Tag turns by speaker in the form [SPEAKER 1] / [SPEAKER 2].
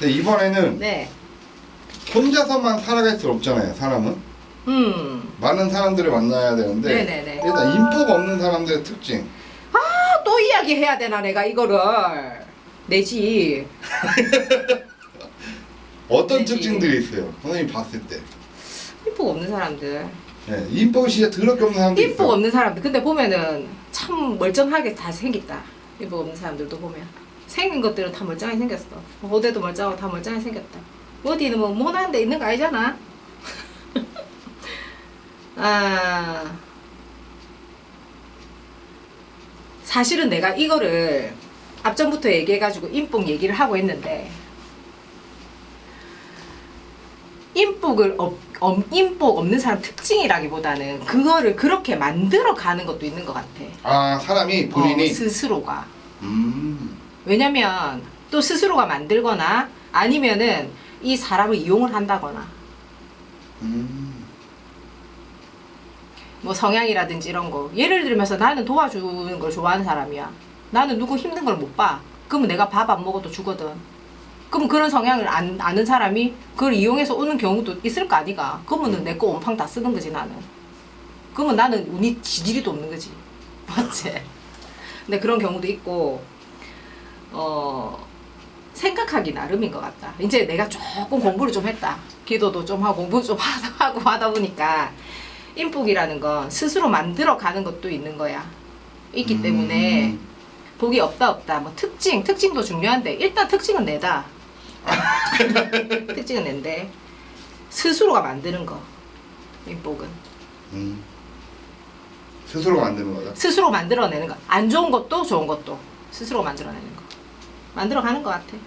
[SPEAKER 1] 근데 이번에는
[SPEAKER 2] 네.
[SPEAKER 1] 혼자서만 살아갈 수 없잖아요, 사람은.
[SPEAKER 2] 음.
[SPEAKER 1] 많은 사람들을 만나야 되는데
[SPEAKER 2] 네네네.
[SPEAKER 1] 일단 인포가 없는 사람들의 특징.
[SPEAKER 2] 아, 또 이야기 해야 되나 내가 이거를. 내지.
[SPEAKER 1] 어떤
[SPEAKER 2] 네지.
[SPEAKER 1] 특징들이 있어요? 선생님 봤을 때.
[SPEAKER 2] 인복 없는 사람들.
[SPEAKER 1] 네, 인포가 진짜 더럽게 없는 사람들 있어요.
[SPEAKER 2] 없는 사람들. 근데 보면은 참 멀쩡하게 다 생겼다. 인복 없는 사람들도 보면. 생긴 것들은 다 멀쩡하게 생겼어. 어디도 멀쩡하고 다 멀쩡하게 생겼다. 어디는 뭐 모나는 데 있는 거 아니잖아. 아. 사실은 내가 이거를 앞전부터 얘기해가지고 인복 얘기를 하고 있는데 인복을 없, 인복 없는 사람 특징이라기보다는 그거를 그렇게 만들어 가는 것도 있는 것 같아.
[SPEAKER 1] 아 사람이 본인이
[SPEAKER 2] 어, 스스로가.
[SPEAKER 1] 음.
[SPEAKER 2] 왜냐면 또 스스로가 만들거나 아니면은 이 사람을 이용을 한다거나.
[SPEAKER 1] 음.
[SPEAKER 2] 뭐 성향이라든지 이런 거. 예를 들면서 나는 도와주는 걸 좋아하는 사람이야. 나는 누구 힘든 걸 못 봐. 그러면 내가 밥 안 먹어도 주거든. 그럼 그런 성향을 안, 아는 사람이 그걸 이용해서 오는 경우도 있을 거 아니가. 그러면은 내 거 온팡 다 쓰는 거지 나는. 그러면 나는 운이 지지리도 없는 거지. 맞지? 근데 그런 경우도 있고 어 생각하기 나름인 것 같다 이제 내가 조금 공부를 좀 했다 기도도 좀 하고 공부 좀 하다 하고 하다 보니까 인복이라는 건 스스로 만들어 가는 것도 있는 거야. 있기 때문에
[SPEAKER 1] 음.
[SPEAKER 2] 복이 없다 없다 뭐 특징 특징도 중요한데 일단 특징은 내다. 특징은 낸데 스스로가 만드는 거 인복은
[SPEAKER 1] 음. 스스로 만드는 거죠.
[SPEAKER 2] 스스로 만들어내는 거 안 좋은 것도 좋은 것도 스스로 만들어내는 거 만들어 가는 것 같아.